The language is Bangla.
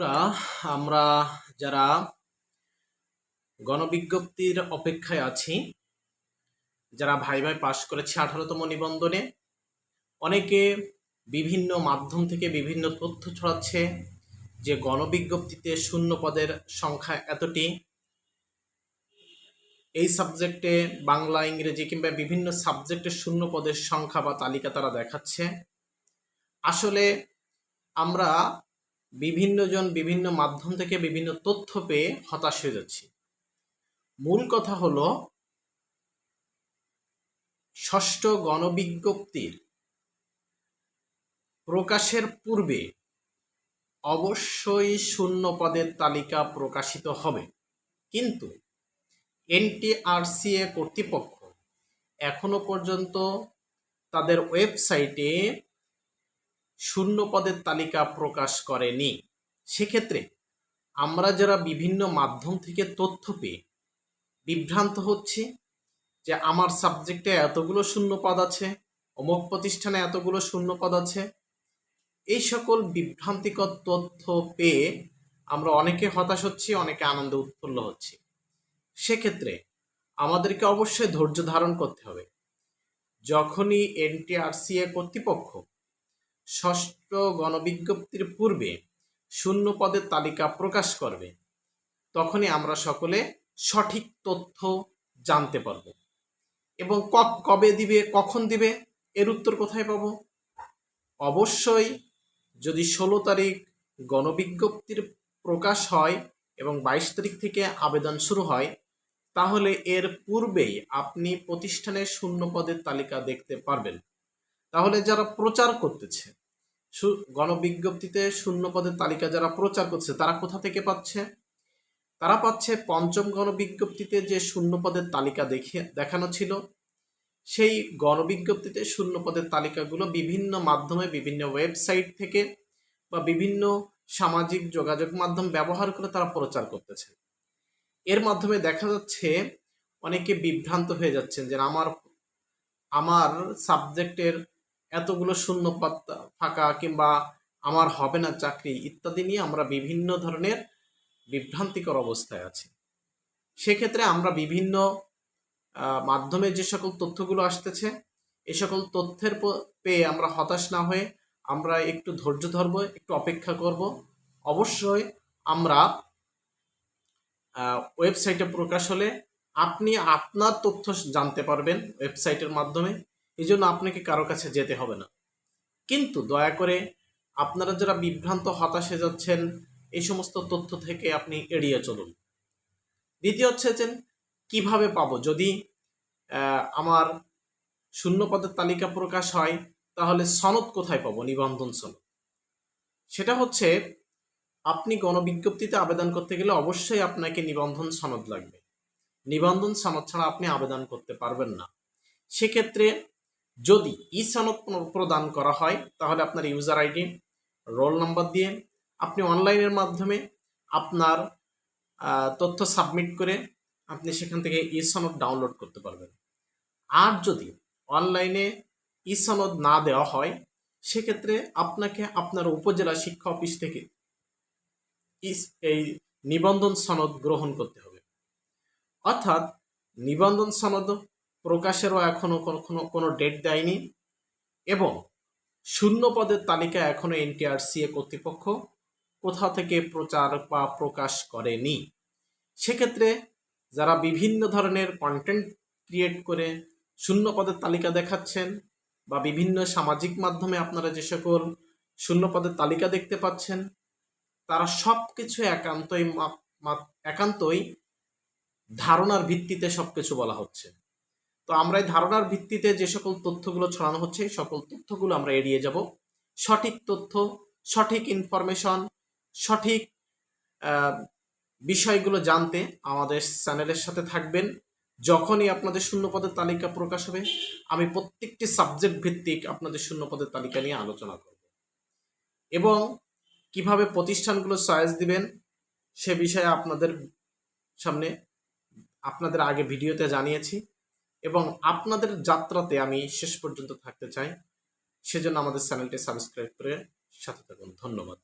বন্ধুরা, আমরা যারা গণবিজ্ঞপ্তির অপেক্ষায় আছি, যারা ভাই ভাই পাশ করেছে আঠারোতম নিবন্ধনে, অনেকে বিভিন্ন মাধ্যম থেকে বিভিন্ন তথ্য ছড়াচ্ছে যে গণবিজ্ঞপ্তিতে শূন্য পদের সংখ্যা এতটি। এই সাবজেক্টে বাংলা, ইংরেজি কিংবা বিভিন্ন সাবজেক্টে শূন্য পদের সংখ্যা বা তালিকা তারা দেখাচ্ছে। আসলে আমরা বিভিন্ন জন বিভিন্ন মাধ্যম থেকে বিভিন্ন তথ্য পেয়ে হতাশ হয়ে যাচ্ছি। মূল কথা হলো, ষষ্ঠ গণবিজ্ঞপ্তির প্রকাশের পূর্বে অবশ্যই শূন্য পদের তালিকা প্রকাশিত হবে। কিন্তু এনটিআরসিএ কর্তৃপক্ষ এখনও পর্যন্ত তাদের ওয়েবসাইটে শূন্য পদের তালিকা প্রকাশ করেনি। সেক্ষেত্রে আমরা যারা বিভিন্ন মাধ্যম থেকে তথ্য পেয়ে বিভ্রান্ত হচ্ছি যে আমার সাবজেক্টে এতগুলো শূন্য পদ আছে, অমুক প্রতিষ্ঠানে এতগুলো শূন্য পদ আছে, এই সকল বিভ্রান্তিকর তথ্য পেয়ে আমরা অনেকে হতাশ হচ্ছি, অনেকে আনন্দে উৎফুল্ল হচ্ছি। সেক্ষেত্রে আমাদেরকে অবশ্যই ধৈর্য ধারণ করতে হবে। যখনই এনটিআরসিএ কর্তৃপক্ষ ষষ্ঠ গণবিজ্ঞপ্তির পূর্বে শূন্য পদের তালিকা প্রকাশ করবে। তখনই আমরা সকলে সঠিক তথ্য জানতে পারব। এবং কবে দিবে, কখন দিবে, এর উত্তর কোথায় পাব? অবশ্যই যদি ষোলো তারিখ গণবিজ্ঞপ্তির প্রকাশ হয় এবং বাইশ তারিখ থেকে আবেদন শুরু হয়, তাহলে এর পূর্বেই আপনি প্রতিষ্ঠানের শূন্য পদের তালিকা দেখতে পারবেন। তাহলে যারা প্রচার করতেছে গণবিজ্ঞপ্তিতে শূন্য পদের তালিকা যারা প্রচার করছে, তারা কোথা থেকে পাচ্ছে? তারা পাচ্ছে পঞ্চম গণবিজ্ঞপ্তিতে যে শূন্য পদের তালিকা দেখে, দেখানো ছিল। সেই গণবিজ্ঞপ্তিতে শূন্য পদের তালিকাগুলো বিভিন্ন মাধ্যমে, বিভিন্ন ওয়েবসাইট থেকে বা বিভিন্ন সামাজিক যোগাযোগ মাধ্যম ব্যবহার করে তারা প্রচার করতেছে। এর মাধ্যমে দেখা যাচ্ছে অনেকে বিভ্রান্ত হয়ে যাচ্ছেন যে আমার আমার সাবজেক্টের এতগুলো শূন্য ফাঁকা কিংবা আমার হবে না চাকরি ইত্যাদি নিয়ে আমরা বিভিন্ন ধরনের বিভ্রান্তিকর অবস্থায় আছি। সেক্ষেত্রে আমরা বিভিন্ন মাধ্যমে যে সকল তথ্যগুলো আসতেছে, এ সকল তথ্যের পেয়ে আমরা হতাশ না হয়ে আমরা একটু ধৈর্য ধরব, একটু অপেক্ষা করব। অবশ্যই আমরা ওয়েবসাইটে প্রকাশ হলে আপনি আপনার তথ্য জানতে পারবেন ওয়েবসাইটের মাধ্যমে। এই জন্য আপনাকে কারও কাছে যেতে হবে না। কিন্তু দয়া করে আপনারা যারা বিভ্রান্ত, হতাশে যাচ্ছেন, এই সমস্ত তথ্য থেকে আপনি এড়িয়ে চলুন। দ্বিতীয় হচ্ছে যে কীভাবে পাবো? যদি আমার শূন্য পদের তালিকা প্রকাশ হয়, তাহলে সনদ কোথায় পাবো? নিবন্ধন সনদ। সেটা হচ্ছে, আপনি গণবিজ্ঞপ্তিতে আবেদন করতে গেলে অবশ্যই আপনাকে নিবন্ধন সনদ লাগবে। নিবন্ধন সনদ ছাড়া আপনি আবেদন করতে পারবেন না। সেক্ষেত্রে যদি ই সনদ প্রদান করা হয়, তাহলে আপনার ইউজার আইডি রোল নাম্বার দিয়ে আপনি অনলাইনের মাধ্যমে আপনার তথ্য সাবমিট করে আপনি সেখান থেকে ই সনদ ডাউনলোড করতে পারবেন। আর যদি অনলাইনে ই সনদ না দেওয়া হয়, সেক্ষেত্রে আপনাকে আপনার উপজেলা শিক্ষা অফিস থেকে এই নিবন্ধন সনদ গ্রহণ করতে হবে। অর্থাৎ নিবন্ধন সনদ প্রকাশেরও এখনও কোনো কোনো ডেট দেয়নি এবং শূন্য পদের তালিকা এখনও এনটিআরসিএ কর্তৃপক্ষ কোথাও থেকে প্রচার বা প্রকাশ করেনি। সেক্ষেত্রে যারা বিভিন্ন ধরনের কন্টেন্ট ক্রিয়েট করে শূন্য পদের তালিকা দেখাচ্ছেন বা বিভিন্ন সামাজিক মাধ্যমে আপনারা যে সকল শূন্য পদের তালিকা দেখতে পাচ্ছেন, তারা সব কিছু একান্তই একান্তই ধারণার ভিত্তিতে সব কিছু বলা হচ্ছে। তো আমরা এই ধারণার ভিত্তিতে যে সকল তথ্যগুলো ছড়ানো হচ্ছে সকল তথ্যগুলো আমরা এড়িয়ে যাব। সঠিক তথ্য, সঠিক ইনফরমেশন সঠিক বিষয়গুলো জানতে আমাদের চ্যানেলের সাথে থাকবেন। যখনই আপনাদের শূন্যপদের তালিকা প্রকাশ হবে, আমি প্রত্যেকটি সাবজেক্ট ভিত্তিক আপনাদের শূন্যপদের তালিকা নিয়ে আলোচনা করব। এবং কীভাবে প্রতিষ্ঠানগুলো চয়েস দিবেন, সে বিষয়ে আপনাদের সামনে, আপনাদের আগে ভিডিওতে জানিয়েছি। এবং আপনাদের যাত্রাতে আমি শেষ পর্যন্ত থাকতে চাই। সেজন্য আমাদের চ্যানেলটি সাবস্ক্রাইব করে সাথে থাকুন। ধন্যবাদ।